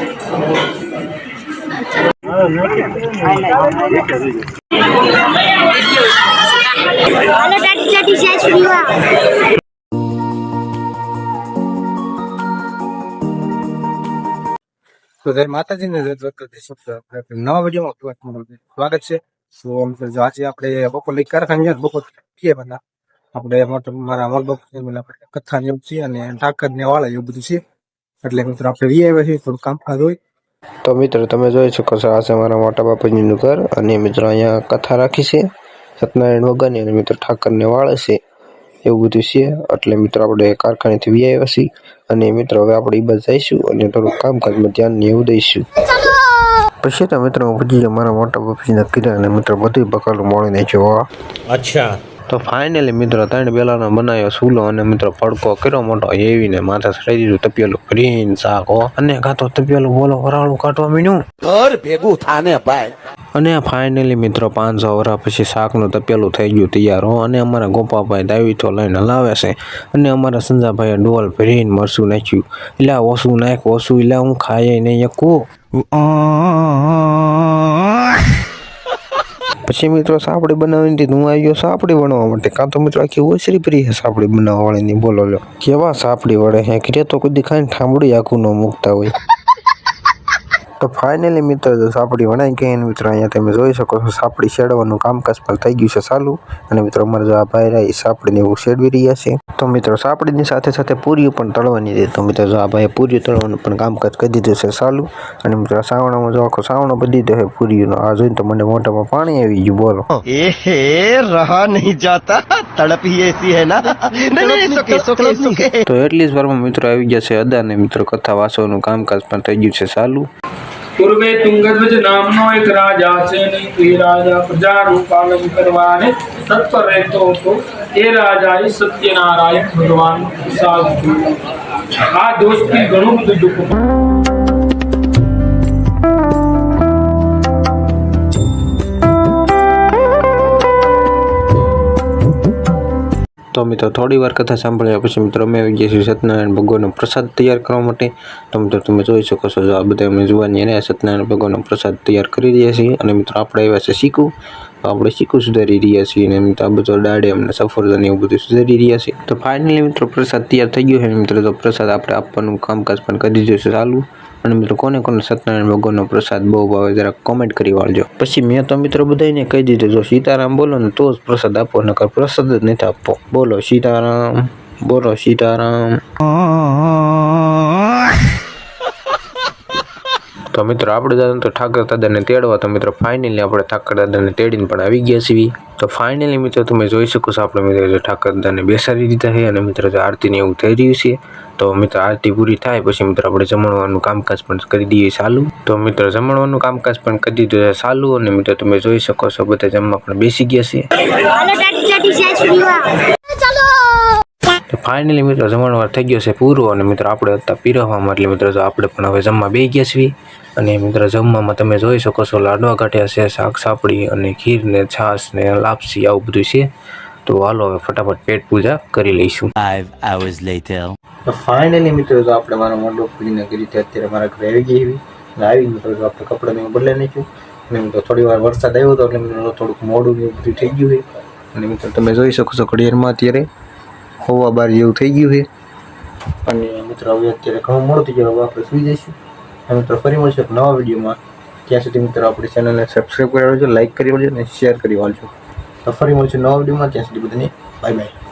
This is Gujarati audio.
હાલો ટાટી ટાટી જય શ્રી રામ તો જય માતાજીને જય દ્વારકાધીશ. આપણે નવા વિડીયોમાં તમારું સ્વાગત છે તો આમ તો જો આજે આપણે બપોર લઈ કારખાને ગયા બપોર કીએ બધા આપણે મોટો મારા અમલ બપોર આપણે કથા ને એવું છે અને ઠાકર ને વાળા એવું બધું છે એટલે મિત્રો આપણે વી આવ્યા છીએ થોડું કામકાજ હોય. તો મિત્રો તમે જોઈ શકો છો આ મારા મોટા બાપુજીનું ઘર અને મિત્રો અહીંયા કથા રાખી છે સત્યનારાયણ વગરની અને મિત્રો ઠાકરને વાળે છે એવું બધું છે. એટલે મિત્રો આપણે કારખાનેથી વી આવ્યા છીએ અને મિત્રો હવે આપણે બધા જઈશું અને થોડું કામકાજમાં ધ્યાન ને એવું દઈશું. પછી તો મિત્રો પછી મારા મોટા બાપુજીના કીધા અને મિત્રો બધી બકાલું મળીને જોવા. અચ્છા. તો ફાઇનલી મિત્રો ત્રણ બેલાનો બનાવ્યો સૂલો અને મિત્રો પડકો કર્યો મોટો. એવીને માથે ચડાઈ દીધું. તપેલું ગ્રીન શાક હો. અને કાં તો તપિયાલું બોલો વરાળું કાઢવા મીણ્યું ઘર ભેગું થાને ભાઈ. અને ફાઇનલી મિત્રો પાંચસો વર્ષ પછી શાકનું તપેલું થઈ ગયું તૈયાર હો. અને અમારા ગોપાભાઈ દાવીથો લઈને લાવે છે. અને અમારા સંજાભાઈએ ડોલ ભરીને મરસું નાખ્યું. એટલે ઓછું નાખ ઓછું એટલે હું ખાઈએ નહીં એકું પછી મિત્રો સાપડી બનાવીને હતી હું આવી સાપડી બનાવવા માટે. કાં તો મિત્રો આખી ઓછરી પ્રિય છે સાપડી બનાવવા વાળીની બોલો લો કેવા સાપડી વળે હે કે તો કોઈ દેખાય ઠામડી આખું ન મૂકતા હોય. તો ફાઇનલી મિત્રો જો સાપડી વણાઈ ગઈ અને મિત્રો અહીંયા તમે જોઈ શકો છો સાપડી શેડવાનું કામકાજ પણ થઈ ગયું છે ચાલુ. અને મિત્રો અમારે જો આ ભાઈ રહ્યા સાપડીને એવું શેડવી રહ્યા છે. તો મિત્રો સાપડીની સાથે સાથે પૂરીઓ પણ તળવાની છે. તો મિત્રો જો આ ભાઈ પૂરીઓ તળવાનું પણ કામકાજ કરી દીધું છે ચાલુ. અને મિત્રો સાવણામાં જો આખો સાવણો બધી દીધો છે પૂરીઓનો. આ જોઈને તો મને મોઢામાં પાણી આવી ગયું બોલો. એ હે રહા નહીં જાતા. તડપી એસી હે ના. તો એટલી જ વારમાં મિત્રો આવી ગયા છે અદાને મિત્રો કથા વાંચવાનું કામકાજ પણ થઈ ગયું છે ચાલુ. પૂર્વે તુંગધ્વજ નામનો એક રાજા છે ને તે રાજા પ્રજાનું પાલન કરવાને તત્પર રહેતો હતો. એ રાજાએ સત્યનારાયણ ભગવાન સાધુ આ દોષથી ઘણું બધું દુઃખ તો મિત્રો, થોડી વાર કથા સાંભળ્યા પછી મિત્રો અમે આવી ગયા છીએ સત્યનારાયણ ભગવાનનો પ્રસાદ તૈયાર કરવા માટે. તો મિત્રો, તમે જોઈ શકો છો આ બધા અમે જોવાની અને સત્યનારાયણ ભગવાનનો પ્રસાદ તૈયાર કરી રહ્યા છીએ. અને મિત્રો, આપણે આવ્યા છે શીખું તો આપણે શીખું સુધારી રહ્યા છીએ અને મિત્રો, આ બધો દાડે અમને સફરજન એવું બધું સુધારી રહ્યા છીએ. તો ફાઇનલી મિત્રો, પ્રસાદ તૈયાર થઈ ગયો છે. મિત્રો, તો પ્રસાદ આપણે આપવાનું કામકાજ પણ કરી દીધું છે ચાલુ. અને મિત્રો, કોને કોને સત્યનારાયણ ભગવાનનો પ્રસાદ બહુ ભાવે જરા કોમેન્ટ કરી વાળજો. પછી મેં તો મિત્રો બધાને કહી દીધું, જો સીતારામ બોલો ને તો જ પ્રસાદ આપો, નકર પ્રસાદ જ નથી આપવો. બોલો સીતારામ બોલો સીતારામ. તો મિત્રો, આપણે દાદા તો ઠાકર દાદાને તેડવા, તો મિત્રો ફાઇનલી આપણે ઠાકર દાદાને તેડીને પણ આવી ગયા છીએ. તો ફાઇનલી મિત્રો તમે જોઈ શકો છો, આપણે મિત્રો જો ઠાકર દાદાને બેસાડી દીધા છે અને મિત્રો જો આરતીને એવું થઈ રહ્યું છે, તો મિત્રો આરતી પૂરી થાય, પછી મિત્રો આપણે જમણવાનું કામકાજ પણ કરી દઈએ ચાલુ. તો મિત્રો જમણવાનું કામકાજ પણ કરી દીધું છે ચાલુ અને મિત્રો તમે જોઈ શકો છો, બધા જમવા પણ બેસી ગયા છે હાલો ટાટી ટાટી જય શ્રી રામ ચાલો તો ફાઇનલી મિત્રો જમણવાર થઈ ગયો છે પૂરો અને મિત્રો આપણે હતા પીરવવામાં એટલે મિત્રો જો આપણે પણ હવે જમવા બે ગયા છીએ. અને મિત્રો જમવામાં તમે જોઈ શકો છો લાડવા કાઢ્યા છે શાક સાપડી અને ખીર ને છાશ ને લાપસી આવું બધું છે. તો હાલો હવે ફટાફટ પેટ પૂજા કરી લઈશું. તો ફાઇનલી મિત્રો જો આપણે મારા મોઢો પૂજીને કરી હતી અત્યારે મારા ઘરે આવી ગઈ એવી. આવી મિત્રો જો આપણે કપડાં બદલાઈ નાખ્યું. અને મિત્રો થોડી વાર વરસાદ આવ્યો હતો એટલે મિત્રો થોડુંક મોડું ને બધું થઈ ગયું અને મિત્રો તમે જોઈ શકો છો ઘડિયાળમાં અત્યારે હોવા બાર જેવું થઈ ગયું છે. અને મિત્રો, હવે અત્યારે ઘણું મોડું થઈ ગયું હવે આપણે સુઈ જઈશું. અને મિત્રો, ફરી મળશું એક નવા વિડીયોમાં. ત્યાં સુધી મિત્રો, આપણી ચેનલને સબસ્ક્રાઈબ કરી લેજો લાઇક કરી લેજો અને શેર કરી વાળજો તો ફરી મળશું નવા વિડીયોમાં. ત્યાં સુધી બધાને બાય બાય